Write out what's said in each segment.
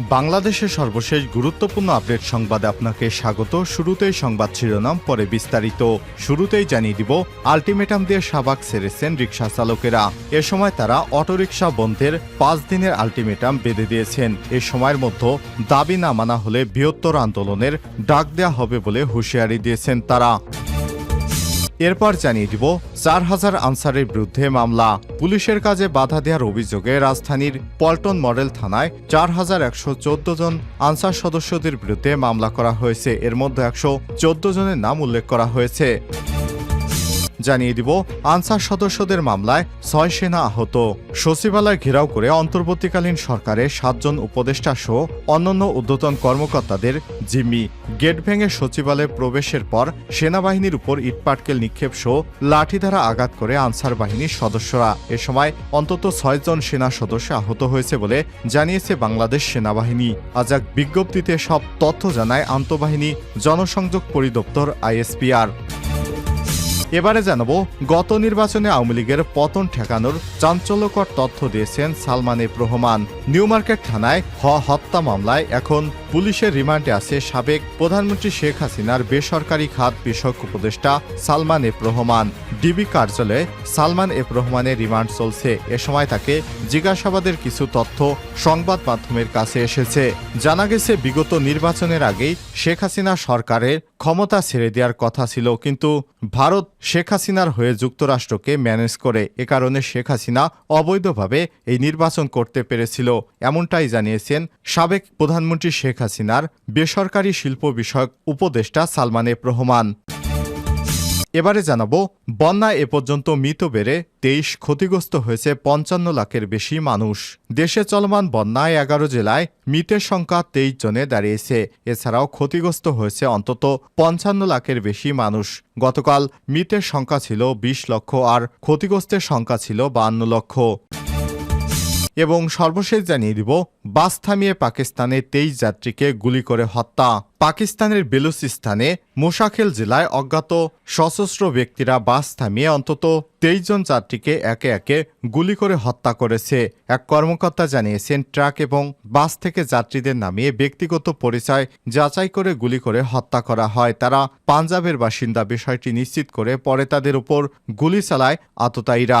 বাংলাদেশের সর্বশেষ গুরুত্বপূর্ণ আপডেট সংবাদে আপনাকে স্বাগত। শুরুতেই সংবাদ শিরোনাম, পরে বিস্তারিত। শুরুতেই জানিয়ে দিব, আলটিমেটাম দিয়ে সাবাক সেরেছেন রিক্সা চালকেরা। এ সময় তারা অটোরিকশা বন্ধের পাঁচ দিনের আলটিমেটাম বেঁধে দিয়েছেন। এ সময়ের মধ্যে দাবি না মানা হলে বৃহত্তর আন্দোলনের ডাক দেয়া হবে বলে হুঁশিয়ারি দিয়েছেন তারা। এরপর জানিয়ে দিব চার হাজার আনসারের বিরুদ্ধে মামলা। পুলিশের কাজে বাধা দেওয়ার অভিযোগে রাজধানীর পল্টন মডেল থানায় চার হাজার একশো চোদ্দ জন আনসার সদস্যদের বিরুদ্ধে মামলা করা হয়েছে। এর মধ্যে একশো চোদ্দ জনের নাম উল্লেখ করা হয়েছে। জানিয়ে দিব, আনসার সদস্যদের মামলায় ছয় সেনা আহত। সচিবালয় ঘেরাও করে অন্তর্বর্তীকালীন সরকারের সাতজন উপদেষ্টা সহ অন্যান্য ঊর্ধ্বতন কর্মকর্তাদের জিম্মি। গেট ভেঙে সচিবালয়ে প্রবেশের পর সেনাবাহিনীর উপর ইটপাটকেল নিক্ষেপ সহ লাঠি দ্বারা আঘাত করে আনসার বাহিনীর সদস্যরা। এ সময় অন্তত ছয়জন সেনা সদস্য আহত হয়েছে বলে জানিয়েছে বাংলাদেশ সেনাবাহিনী। আজ এক বিজ্ঞপ্তিতে সব তথ্য জানায় আন্তঃবাহিনী জনসংযোগ পরিদপ্তর আইএসপিআর। এবারে জানাব, গত নির্বাচনে আওয়ামী লীগের পতন ঠেকানোর চাঞ্চল্যকর তথ্য দিয়েছেন Salman F Rahman. New market থানায় হ হত্যা মামলায় এখন পুলিশের রিমান্ডে আছে সাবেক প্রধানমন্ত্রী শেখ হাসিনার বেসরকারি খাত বিষয়ক উপদেষ্টা সালমান এফ রহমান। ডিবি কার্যালয়ে সালমান এফ রহমানের রিমান্ড চলছে। এ সময় তাকে জিজ্ঞাসাবাদের কিছু তথ্য সংবাদ মাধ্যমের কাছে এসেছে। জানা গেছে, বিগত নির্বাচনের আগেই শেখ হাসিনা সরকারের ক্ষমতা ছেড়ে দেওয়ার কথা ছিল, কিন্তু ভারত শেখ হাসিনার হয়ে যুক্তরাষ্ট্রকে ম্যানেজ করে এ কারণে শেখ হাসিনা অবৈধভাবে এই নির্বাচন করতে পেরেছিল, এমনটাই জানিয়েছেন সাবেক প্রধানমন্ত্রী শেখ হাসিনার বেসরকারি শিল্প বিষয়ক উপদেষ্টা সালমান এফ রহমান এবারে জানাব, বন্যা এ পর্যন্ত মৃত বেড়ে তেইশ ক্ষতিগ্রস্ত হয়েছে পঞ্চান্ন লাখের বেশি মানুষ। দেশে চলমান বন্যায় এগারো জেলায় মৃতের সংখ্যা তেইশ জনে দাঁড়িয়েছে। এছাড়াও ক্ষতিগ্রস্ত হয়েছে অন্তত পঞ্চান্ন লাখের বেশি মানুষ। গতকাল মৃতের সংখ্যা ছিল বিশ লক্ষ আর ক্ষতিগ্রস্তের সংখ্যা ছিল বান্ন লক্ষ। এবং সর্বশেষ জানিয়ে দিব, বাস থামিয়ে পাকিস্তানে তেইশ যাত্রীকে গুলি করে হত্যা। পাকিস্তানের বেলুচিস্তানে মোশাখেল জেলায় অজ্ঞাত সশস্ত্র ব্যক্তিরা বাস থামিয়ে অন্তত তেইশ জন যাত্রীকে একে একে গুলি করে হত্যা করেছে। এক কর্মকর্তা জানিয়েছেন, ট্রাক এবং বাস থেকে যাত্রীদের নামিয়ে ব্যক্তিগত পরিচয় যাচাই করে গুলি করে হত্যা করা হয়। তারা পাঞ্জাবের বাসিন্দা, বিষয়টি নিশ্চিত করে পরে তাদের উপর গুলি চালায় আততায়ীরা।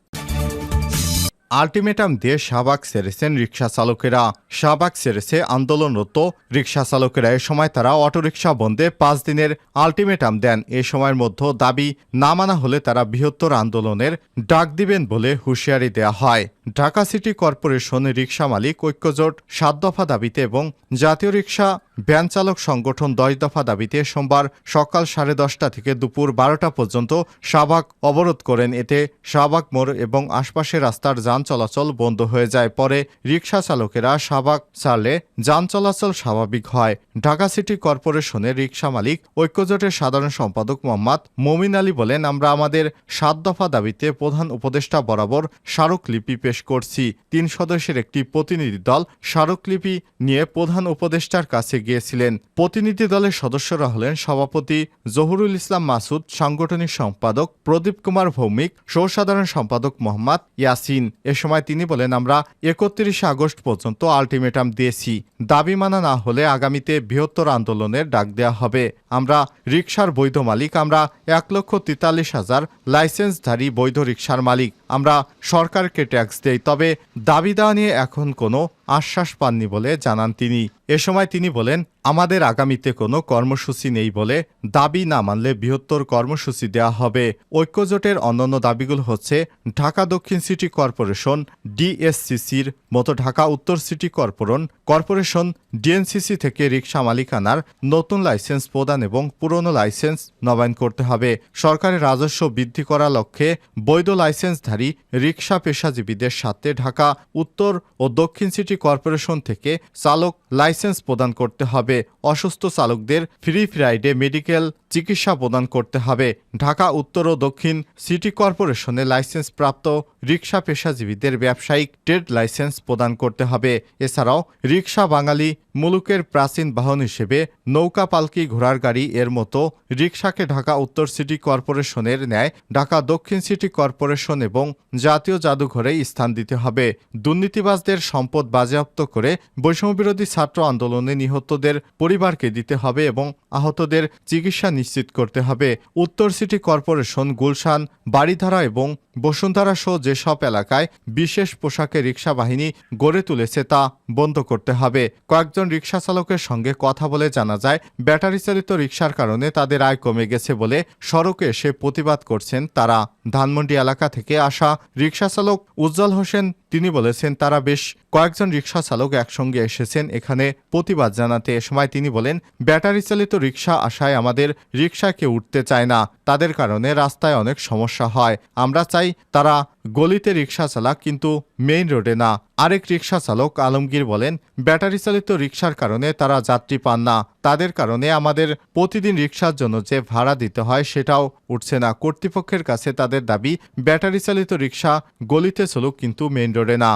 আলটিমেটাম দিয়ে শাহবাগ ছেড়েছেন রিক্সা চালকেরা। শাহবাগ ছেড়েছে আন্দোলনরত রিক্সা চালকেরা। এ সময় তারা অটোরিকশা বন্ধে পাঁচ দিনের আলটিমেটাম দেন। এ সময়ের মধ্যে দাবি না মানা হলে তারা বৃহত্তর আন্দোলনের ডাক দিবেন বলে হুঁশিয়ারি দেয়া হয়। ঢাকা সিটি কর্পোরেশন রিক্সা মালিক ঐক্যজোট সাত দফা দাবিতে এবং জাতীয় রিক্সা ভ্যান চালক সংগঠন দশ দফা দাবিতে সোমবার সকাল সাড়ে দশটা থেকে দুপুর বারোটা পর্যন্ত শাহবাগ অবরোধ করেন। এতে শাহবাগ মোড় এবং আশপাশের রাস্তার যান চলাচল বন্ধ হয়ে যায়। পরে রিক্সা চালকেরা শাহবাগ ছাড়লে যান চলাচল স্বাভাবিক হয়। ঢাকা সিটি কর্পোরেশনের রিক্সা মালিক ঐক্যজোটের সাধারণ সম্পাদক মোহাম্মদ মমিন আলী বলেন, আমরা আমাদের সাত দফা দাবিতে প্রধান উপদেষ্টা বরাবর স্মারকলিপি পেশ করছি। তিন সদস্যের একটি প্রতিনিধি দল স্মারকলিপি নিয়ে প্রধান উপদেষ্টার কাছে গিয়েছিলেন। প্রতিনিধি দলের সদস্যরা হলেন সভাপতি জহুরুল ইসলাম মাসুদ, সাংগঠনিক সম্পাদক প্রদীপ কুমার ভৌমিক, সহসাধারণ সম্পাদক মোহাম্মদ ইয়াসিন। এ সময় তিনি বলেন, আমরা একত্রিশে আগস্ট পর্যন্ত আলটিমেটাম দিয়েছি। দাবি মানা না হলে আগামীতে বৃহত্তর আন্দোলনের ডাক দেওয়া হবে। আমরা রিক্সার বৈধ মালিক। আমরা এক লক্ষ তেতাল্লিশ হাজার লাইসেন্সধারী বৈধ রিক্সার মালিক। আমরা সরকারকে ট্যাক্স দেই তবে দাবি দেওয়া নিয়ে এখন কোনো আশ্বাস পাননি বলে জানান তিনি। এ সময় তিনি বলেন, আমাদের আগামীতে কোনো কর্মসূচি নেই বলে দাবি না মানলে বৃহত্তর কর্মসূচি দেওয়া হবে। ঐক্যজোটের অন্যান্য দাবিগুলো হচ্ছে, ঢাকা দক্ষিণ সিটি কর্পোরেশন, ডিএসসিসির মতো ঢাকা উত্তর সিটি কর্পোরন কর্পোরেশন, ডিএনসিসি থেকে রিক্সা মালিকানার নতুন লাইসেন্স প্রদান এবং পুরনো লাইসেন্স নবায়ন করতে হবে। সরকারের রাজস্ব বৃদ্ধি করার লক্ষ্যে বৈধ লাইসেন্সধারী রিক্সা পেশাজীবীদের সাথে ঢাকা উত্তর ও দক্ষিণ সিটি কর্পোরেশন থেকে চালক লাইসেন্স প্রদান করতে হবে। অসুস্থ চালকদের ফ্রি ফ্রাইডে মেডিকেল চিকিৎসা প্রদান করতে হবে। ঢাকা, উত্তর ও দক্ষিণ সিটি কর্পোরেশনে লাইসেন্সপ্রাপ্ত রিক্সা পেশাজীবীদের ব্যবসায়িক ট্রেড লাইসেন্স প্রদান করতে হবে। এছাড়াও রিক্সা বাঙালি মুলুকের প্রাচীন বাহন হিসেবে নৌকা পালকি ঘোড়ার গাড়ি এর মতো রিক্সাকে ঢাকা, উত্তর সিটি কর্পোরেশনের ন্যায় ঢাকা, দক্ষিণ সিটি কর্পোরেশন এবং জাতীয় জাদুঘরে স্থান দিতে হবে। দুর্নীতিবাজদের সম্পদ বাজেয়াপ্ত করে বৈষম্যবিরোধী ছাত্র আন্দোলনে নিহতদের পরিবারকে দিতে হবে এবং আহতদের চিকিৎসা নিশ্চিত করতে হবে। উত্তর সিটি কর্পোরেশন, গুলশান বাড়িধারা এবং বসুন্ধরা সহ যেসব এলাকায় বিশেষ পোশাকে রিক্সা বাহিনী গড়ে তুলেছে তা বন্ধ করতে হবে। কয়েকজন রিক্সা চালকের সঙ্গে কথা বলে জানা যায়, ব্যাটারি চালিত রিক্সার কারণে তাদের আয় কমে গেছে বলে সড়কে এসে প্রতিবাদ করছেন তারা। ধানমন্ডি এলাকা থেকে আসা রিক্সা চালক উজ্জ্বল হোসেন তিনি বলেছেন, তারা বেশ কয়েকজন রিক্সা চালক একসঙ্গে এসেছেন। এখানে প্রতিবাদ জানাতে এ সময় তিনি বলেন, ব্যাটারি চালিত রিক্সা আসায় আমাদের রিক্সাকে উঠতে চায় না। তাদের কারণে রাস্তায় অনেক সমস্যা হয়। আমরা চাই তারা গলিতে রিক্সা চালাক, কিন্তু মেইন রোডে না। আরেক রিক্সা চালক আলমগীর বলেন ব্যাটারি চালিত রিক্সার কারণে তারা যাত্রী পান না। তাদের কারণে আমাদের প্রতিদিন রিক্সার জন্য যে ভাড়া দিতে হয় সেটাও উঠছে না। কর্তৃপক্ষের কাছে তাদের দাবি ব্যাটারি চালিত রিক্সা গলিতে চলুক কিন্তু মেইন রোডে না।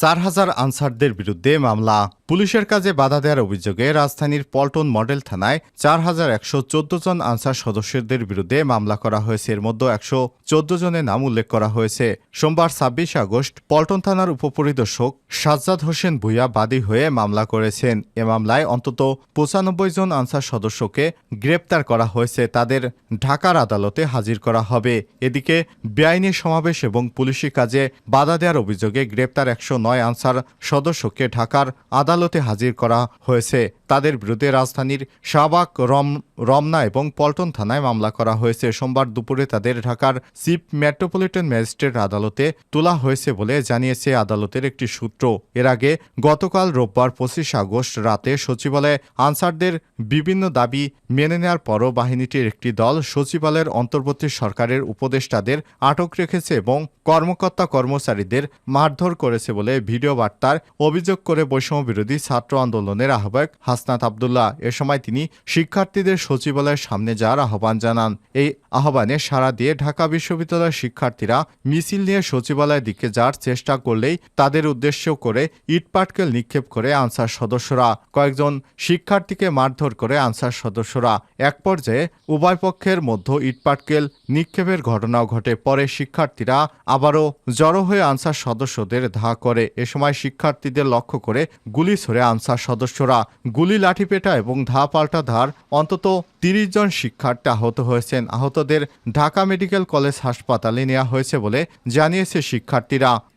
চার হাজার আনসারদের বিরুদ্ধে মামলা। পুলিশের কাজে বাধা দেওয়ার অভিযোগে রাজধানীর পল্টন মডেল থানায় চার হাজার একশো চোদ্দ জন আনসার সদস্যদের বিরুদ্ধে মামলা করা হয়েছে। এর মধ্যে একশো চোদ্দ জনের নাম উল্লেখ করা হয়েছে। সোমবার ছাব্বিশ আগস্ট পল্টন থানার উপপরিদর্শক সাজ্জাদ হোসেন ভুইয়া বাদী হয়ে মামলা করেছেন। এ মামলায় অন্তত পঁচানব্বই জন আনসার সদস্যকে গ্রেপ্তার করা হয়েছে। তাদের ঢাকার আদালতে হাজির করা হবে। এদিকে বেআইনি সমাবেশ এবং পুলিশি কাজে বাধা দেওয়ার অভিযোগে গ্রেপ্তার একশো নয় আনসার সদস্যকে ঢাকার আদালতে হাজির করা হয়েছে। তাদের বিরুদ্ধে রাজধানীর শাহবাগ, রম, রমনা এবং পল্টন থানায় মামলা করা হয়েছে। সোমবার দুপুরে তাদের ঢাকার চিফ মেট্রোপলিটন ম্যাজিস্ট্রেট আদালতে তোলা হয়েছে বলে জানিয়েছে আদালতের একটি সূত্র। এর আগে গতকাল রোববার পঁচিশ আগস্ট রাতে সচিবালয়ে আনসারদের বিভিন্ন দাবি মেনে নেওয়ার পরও বাহিনীটির একটি দল সচিবালয়ের অন্তর্বর্তী সরকারের উপদেষ্টাদের আটক রেখেছে এবং কর্মকর্তা কর্মচারীদের মারধর করেছে বলে ভিডিও বার্তার অভিযোগ করে বৈষম্য বিরোধী ছাত্র আন্দোলনের আহ্বায়ক হাসনাত আবদুল্লাহ। এ সময় তিনি শিক্ষার্থীদের সচিবালয়ের সামনে যাওয়ার আহ্বান জানান। এই আহ্বানে সাড়া দিয়ে ঢাকা বিশ্ববিদ্যালয়ের শিক্ষার্থীরা মিছিল নিয়ে সচিবালয়ের দিকে যাওয়ার চেষ্টা করলেই তাদের উদ্দেশ্য করে ইটপাটকেল নিক্ষেপ করে আনসার সদস্যরা। কয়েকজন শিক্ষার্থীকে মারধর করে আনসার সদস্যরা। এক পর্যায়ে উভয় পক্ষের মধ্যে ইটপাটকেল নিক্ষেপের ঘটনাও ঘটে। পরে শিক্ষার্থীরা আবারও জড়ো হয়ে আনসার সদস্যদের ধা করে। এ সময় শিক্ষার্থীদের লক্ষ্য করে গুলি ছড়ে আনসার সদস্যরা। গুলি লাঠিপেটা এবং ধা পাল্টা ধার অন্তত তিরিশ জন শিক্ষার্থী আহত হয়েছেন। আহতদের ঢাকা মেডিকেল কলেজ হাসপাতালে নেওয়া হয়েছে বলে জানিয়েছে শিক্ষার্থীরা।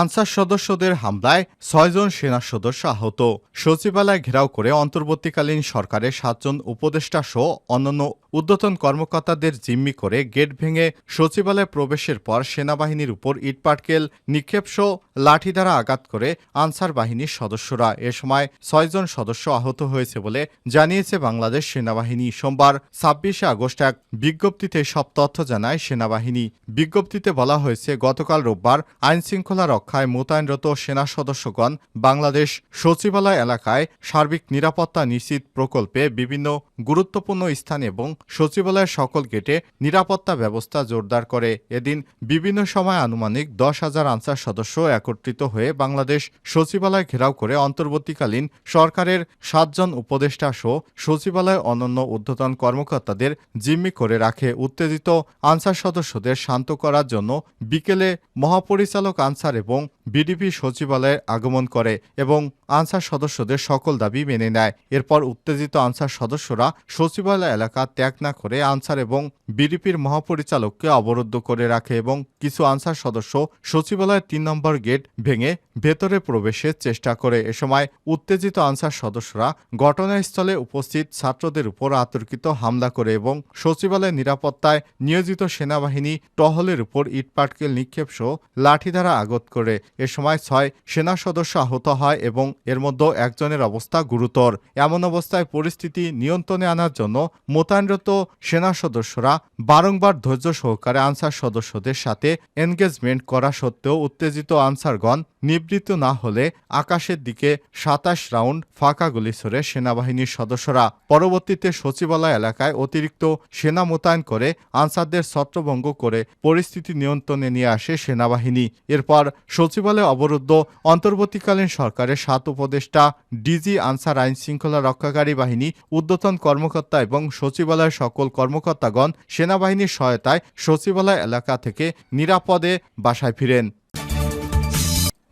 আনসার সদস্যদের হামলায় ছয়জন সেনা সদস্য আহত। সচিবালয় ঘেরাও করে অন্তর্বর্তীকালীন সরকারের সাতজন উপদেষ্টা সহ অন্যান্য ঊর্ধ্বতন কর্মকর্তাদের জিম্মি করে গেট ভেঙে সচিবালয়ে প্রবেশের পর সেনাবাহিনীর উপর ইটপাটকেল, নিক্ষেপ সহ লাঠি দ্বারা আঘাত করে আনসার বাহিনীর সদস্যরা। এ সময় ছয়জন সদস্য আহত হয়েছে বলে জানিয়েছে বাংলাদেশ সেনাবাহিনী। সোমবার ছাব্বিশে আগস্ট এক বিজ্ঞপ্তিতে সব তথ্য জানায় সেনাবাহিনী। বিজ্ঞপ্তিতে বলা হয়েছে, গতকাল রোববার আইনশৃঙ্খলা রক্ষায় মোতায়েনরত সেনা সদস্যগণ বাংলাদেশ সচিবালয় এলাকায় সার্বিক নিরাপত্তা নিশ্চিত প্রকল্পে বিভিন্ন গুরুত্বপূর্ণ স্থান এবং সচিবালয়ের সকল গেটে নিরাপত্তা ব্যবস্থা জোরদার করে। এদিন বিভিন্ন সময় আনুমানিক দশ হাজার আনসার সদস্য একত্রিত হয়ে বাংলাদেশ সচিবালয় ঘেরাও করে অন্তর্বর্তীকালীন সরকারের সাতজন উপদেষ্টা সহ সচিবালয় অনন্য ঊর্ধ্বতন কর্মকর্তাদের জিম্মি করে রাখে। উত্তেজিত আনসার সদস্যদের শান্ত করার জন্য বিকেলে মহাপরিচালক আনসার এবং বিডিপি সচিবালয়ে আগমন করে এবং আনসার সদস্যদের সকল দাবি মেনে নেয়। এরপর উত্তেজিত আনসার সদস্যরা সচিবালয় এলাকা ত্যাগ না করে আনসার এবং বিডিপির মহাপরিচালককে অবরুদ্ধ করে রাখে এবং কিছু আনসার সদস্য সচিবালয়ের তিন নম্বর গেট ভেঙে ভেতরে প্রবেশের চেষ্টা করে। এ সময় উত্তেজিত আনসার সদস্যরা ঘটনাস্থলে উপস্থিত ছাত্রদের উপর আতর্কিত হামলা করে এবং সচিবালয়ের নিরাপত্তায় নিয়োজিত সেনাবাহিনী টহলের উপর ইটপাটকেল নিক্ষেপ সহ লাঠি দ্বারা আগত করে। এ সময় ছয় সেনা সদস্য আহত হয় এবং এর মধ্যে একজনের অবস্থা গুরুতর। এমন অবস্থায় পরিস্থিতি নিয়ন্ত্রণে আনার জন্য মোতায়েনরত সেনা সদস্যরা বারংবার ধৈর্য সহকারে আনসার সদস্যদের সাথে এনগেজমেন্ট করা সত্ত্বেও উত্তেজিত আনসারগণ নিবৃত্ত না হলে আকাশের দিকে সাতাশ রাউন্ড ফাঁকা গুলি ছড়ে সেনাবাহিনীর সদস্যরা পরবর্তীতে সচিবালয় এলাকায় অতিরিক্ত সেনা মোতায়েন করে আনসারদের ছত্রভঙ্গ করে পরিস্থিতি নিয়ন্ত্রণে নিয়ে আসে সেনাবাহিনী। এরপর সচিবালয় অবরুদ্ধ। অন্তর্বর্তীকালীন সরকারের সাত উপদেষ্টা, ডিজি আনসার আইন শৃঙ্খলা রক্ষাকারী বাহিনী, ঊর্ধ্বতন কর্মকর্তা এবং সচিবালয়ের সকল কর্মকর্তাগণ সেনাবাহিনীর সহায়তায় সচিবালয় এলাকা থেকে নিরাপদে বাসায় ফিরেন।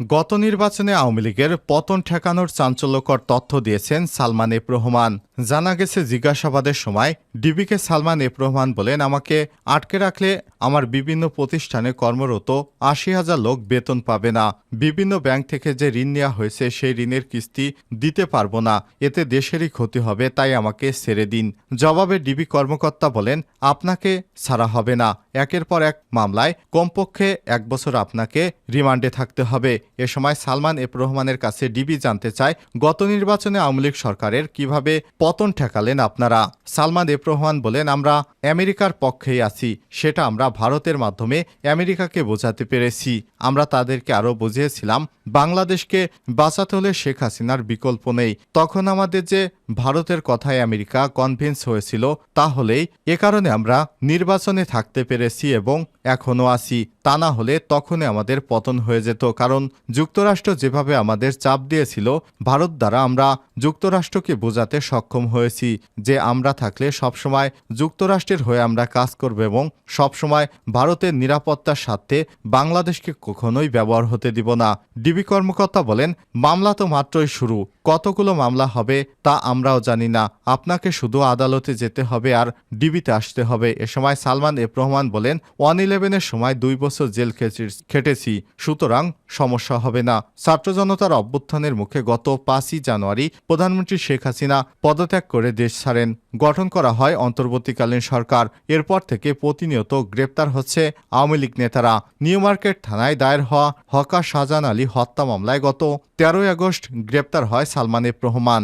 গত নির্বাচনে আওয়ামী লীগের পতন ঠেকানোর চাঞ্চল্যকর তথ্য দিয়েছেন সালমান এফ রহমান। জানা গেছে জিজ্ঞাসাবাদের সময় ডিবিকে সালমান এফ রহমান বলেন, আমাকে আটকে রাখলে আমার বিভিন্ন প্রতিষ্ঠানে কর্মরত আশি হাজার লোক বেতন পাবে না। বিভিন্ন ব্যাংক থেকে যে ঋণ নেওয়া হয়েছে, সেই ঋণের কিস্তি দিতে পারব না। এতে দেশেরই ক্ষতি হবে, তাই আমাকে ছেড়ে দিন। জবাবে ডিবি কর্মকর্তা বলেন, আপনাকে ছাড়া হবে না। একের পর এক মামলায় কমপক্ষে এক বছর আপনাকে রিমান্ডে থাকতে হবে। এ সময় সালমান এফ রহমানের কাছে ডিবি জানতে চায়, গত নির্বাচনে আওয়ামী লীগ সরকারের কীভাবে পতন ঠেকালেন আপনারা। সালমান এফ রহমান বলেন, আমরা আমেরিকার পক্ষেই আছি। সেটা আমরা ভারতের মাধ্যমে আমেরিকাকে বোঝাতে পেরেছি। আমরা তাদেরকে আরও বুঝিয়েছিলাম, বাংলাদেশকে বাঁচাতে হলে শেখ হাসিনার বিকল্প নেই। তখন আমাদের যে ভারতের কথায় আমেরিকা কনভিন্স হয়েছিল তাহলেই এ কারণে আমরা নির্বাচনে থাকতে পেরেছি এবং এখনও আছি। তা না হলে তখনই আমাদের পতন হয়ে যেত। কারণ যুক্তরাষ্ট্র যেভাবে আমাদের চাপ দিয়েছিল, ভারত দ্বারা আমরা যুক্তরাষ্ট্রকে বোঝাতে সক্ষম হয়েছি যে আমরা থাকলে সবসময় যুক্তরাষ্ট্রের হয়ে আমরা কাজ করব এবং সবসময় ভারতের নিরাপত্তার স্বার্থে বাংলাদেশকে কখনোই ব্যবহার হতে দিব না। ডিবি কর্মকর্তা বলেন, মামলা তো মাত্রই শুরু। কতগুলো মামলা হবে তা আমরাও জানি না। আপনাকে শুধু আদালতে যেতে হবে আর ডিবিতে আসতে হবে। এ সময় সালমান এফ রহমান বলেন, ওয়ান ইলেভেনের সময় দুই বছর জেল খেটেছি- সুতরাং সমস্যা হবে না। ছাত্র জনতার অভ্যুত্থানের মুখে গত পাঁচই জানুয়ারি প্রধানমন্ত্রী শেখ হাসিনা পদত্যাগ করে দেশ ছাড়েন। গঠন করা হয় অন্তর্বর্তীকালীন সরকার। এরপর থেকে প্রতিনিয়ত গ্রেপ্তার হচ্ছে আওয়ামী লীগ নেতারা। নিউ মার্কেট থানায় দায়ের হওয়া হকা শাহজাহান আলী হত্যা মামলায় গত তেরোই আগস্ট গ্রেপ্তার হয় সালমান এফ রহমান